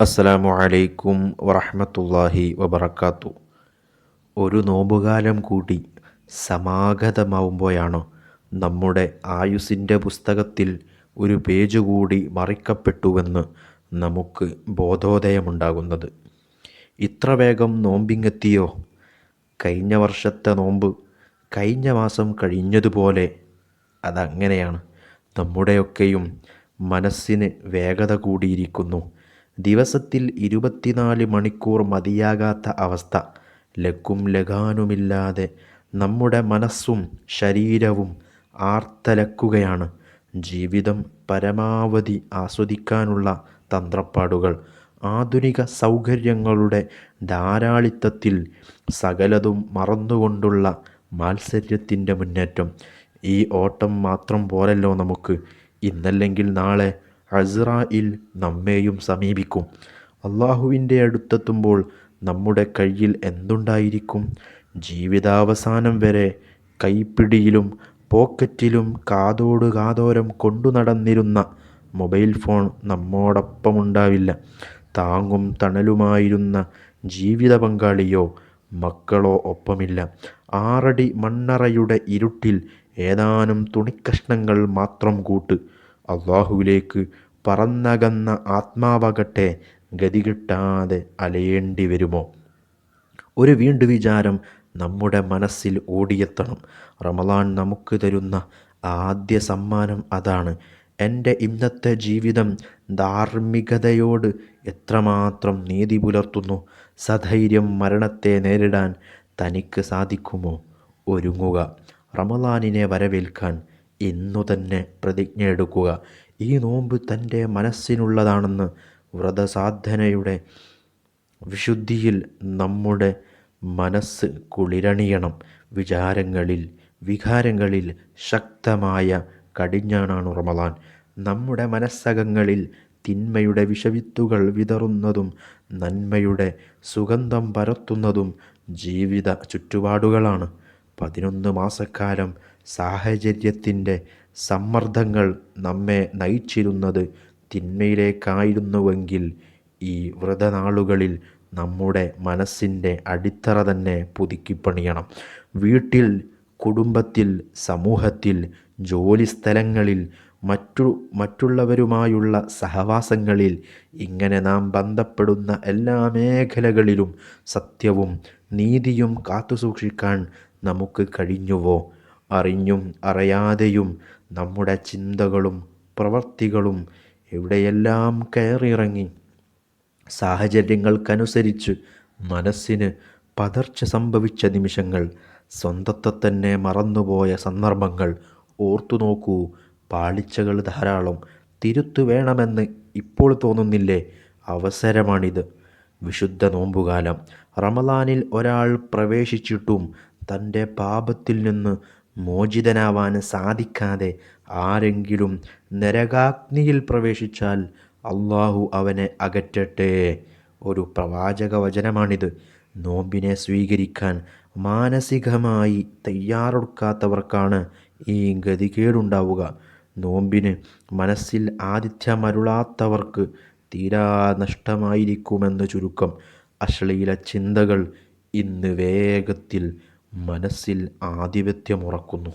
അസ്സലാമു അലൈക്കും വറഹമത്തല്ലാഹി വബർക്കാത്തു ഒരു നോമ്പുകാലം കൂടി സമാഗതമാവുമ്പോഴാണോ നമ്മുടെ ആയുസിന്റെ പുസ്തകത്തിൽ ഒരു പേജ് കൂടി മറിക്കപ്പെട്ടുവെന്ന് നമുക്ക് ബോധോദയമുണ്ടാകുന്നത്. ഇത്ര വേഗം നോമ്പിങ്ങെത്തിയോ? കഴിഞ്ഞ വർഷത്തെ നോമ്പ് കഴിഞ്ഞ മാസം കഴിഞ്ഞതുപോലെ അതങ്ങനെയാണ്. നമ്മുടെയൊക്കെയും മനസ്സിന് വേഗത കൂടിയിരിക്കുന്നു. ദിവസത്തിൽ ഇരുപത്തിനാല് മണിക്കൂർ മതിയാകാത്ത അവസ്ഥ. ലക്കും ലഗാനുമില്ലാതെ നമ്മുടെ മനസ്സും ശരീരവും ആർത്തലക്കുകയാണ്. ജീവിതം പരമാവധി ആസ്വദിക്കാനുള്ള തന്ത്രപ്പാടുകൾ. ആധുനിക സൗകര്യങ്ങളുടെ ധാരാളിത്തത്തിൽ സകലതും മറന്നുകൊണ്ടുള്ള മാത്സര്യത്തിന്റെ മുന്നേറ്റം. ഈ ഓട്ടം മാത്രം പോരല്ലോ നമുക്ക്. ഇന്നല്ലെങ്കിൽ നാളെ അസ്രായിൽ നമ്മെയും സമീപിക്കും. അള്ളാഹുവിന്റെ അടുത്തെത്തുമ്പോൾ നമ്മുടെ കയ്യിൽ എന്തുണ്ടായിരിക്കും? ജീവിതാവസാനം വരെ കൈപ്പിടിയിലും പോക്കറ്റിലും കാതോട് കാതോരം കൊണ്ടു നടന്നിരുന്ന മൊബൈൽ ഫോൺ നമ്മോടൊപ്പമുണ്ടാവില്ല താങ്ങും തണലുമായിരുന്ന ജീവിത പങ്കാളിയോ മക്കളോ ഒപ്പമില്ല. ആറടി മണ്ണറയുടെ ഇരുട്ടിൽ ഏതാനും തുണിക്കഷ്ണങ്ങൾ മാത്രം കൂട്ട് അള്ളാഹുവിലേക്ക് പറന്നകന്ന ആത്മാവകട്ടെ ഗതി കിട്ടാതെ അലയേണ്ടി വരുമോ? ഒരു വീണ്ടു വിചാരം നമ്മുടെ മനസ്സിൽ ഓടിയെത്തണം. റമലാൻ നമുക്ക് തരുന്ന ആദ്യ സമ്മാനം അതാണ്. എന്റെ ഇന്നത്തെ ജീവിതം ധാർമ്മികതയോട് എത്രമാത്രം നീതി പുലർത്തുന്നു. സധൈര്യം മരണത്തെ നേരിടാൻ തനിക്ക് സാധിക്കുമോ? ഒരുങ്ങുക. റമലാനിനെ വരവേൽക്കാൻ ഇന്നു തന്നെ പ്രതിജ്ഞ എടുക്കുക. ഈ നോമ്പ് തന്റെ മനസ്സിനുള്ളതാണെന്ന് വ്രതസാധനയുടെ വിശുദ്ധിയിൽ നമ്മുടെ മനസ്സ് കുളിരണിയണം. വിചാരങ്ങളിൽ വികാരങ്ങളിൽ ശക്തമായ കടിഞ്ഞാണാണ് റമദാൻ. നമ്മുടെ മനസ്സകങ്ങളിൽ തിന്മയുടെ വിഷവിത്തുകൾ വിതറുന്നതും നന്മയുടെ സുഗന്ധം പരത്തുന്നതും ജീവിത ചുറ്റുപാടുകളാണ്. പതിനൊന്ന് മാസക്കാലം സാഹചര്യത്തിന്റെ സമ്മർദ്ദങ്ങൾ നമ്മെ നയിച്ചിരുന്നത് തിന്മയിലേക്കായിരുന്നുവെങ്കിൽ ഈ വ്രതനാളുകളിൽ നമ്മുടെ മനസ്സിന്റെ അടിത്തറ തന്നെ പുതുക്കിപ്പണിയണം. വീട്ടിൽ കുടുംബത്തിൽ സമൂഹത്തിൽ ജോലിസ്ഥലങ്ങളിൽ മറ്റു മറ്റുള്ളവരുമായുള്ള സഹവാസങ്ങളിൽ ഇങ്ങനെ നാം ബന്ധപ്പെടുന്ന എല്ലാ മേഖലകളിലും സത്യവും നീതിയും കാത്തുസൂക്ഷിക്കാൻ നമുക്ക് കഴിഞ്ഞുവോ? അറിഞ്ഞും അറിയാതെയും നമ്മുടെ ചിന്തകളും പ്രവർത്തികളും എവിടെയെല്ലാം കയറിയിറങ്ങി. സാഹചര്യങ്ങൾക്കനുസരിച്ച് മനസ്സിന് പതർച്ച സംഭവിച്ച നിമിഷങ്ങൾ സ്വന്തത്തെ തന്നെ മറന്നുപോയ സന്ദർഭങ്ങൾ ഓർത്തു നോക്കൂ. പാളിച്ചകൾ ധാരാളം. തിരുത്തു വേണമെന്ന് ഇപ്പോൾ തോന്നുന്നില്ലേ? അവസരമാണിത്. വിശുദ്ധ നോമ്പുകാലം. റമലാനിൽ ഒരാൾ പ്രവേശിച്ചിട്ടും തന്റെ പാപത്തിൽ നിന്ന് മോചിതനാവാൻ സാധിക്കാതെ ആരെങ്കിലും നരകാഗ്നിയിൽ പ്രവേശിച്ചാൽ അള്ളാഹു അവനെ അകറ്റട്ടെ. ഒരു പ്രവാചക വചനമാണിത്. നോമ്പിനെ സ്വീകരിക്കാൻ മാനസികമായി തയ്യാറെടുക്കാത്തവർക്കാണ് ഈ ഗതികേടുണ്ടാവുക. നോമ്പിന് മനസ്സിൽ ആതിഥ്യമരുളാത്തവർക്ക് തീരാ നഷ്ടമായിരിക്കുമെന്ന് ചുരുക്കം അശ്ലീല ചിന്തകൾ ഇന്ന് വേഗത്തിൽ മനസ്സിൽ ആധിപത്യമുറക്കുന്നു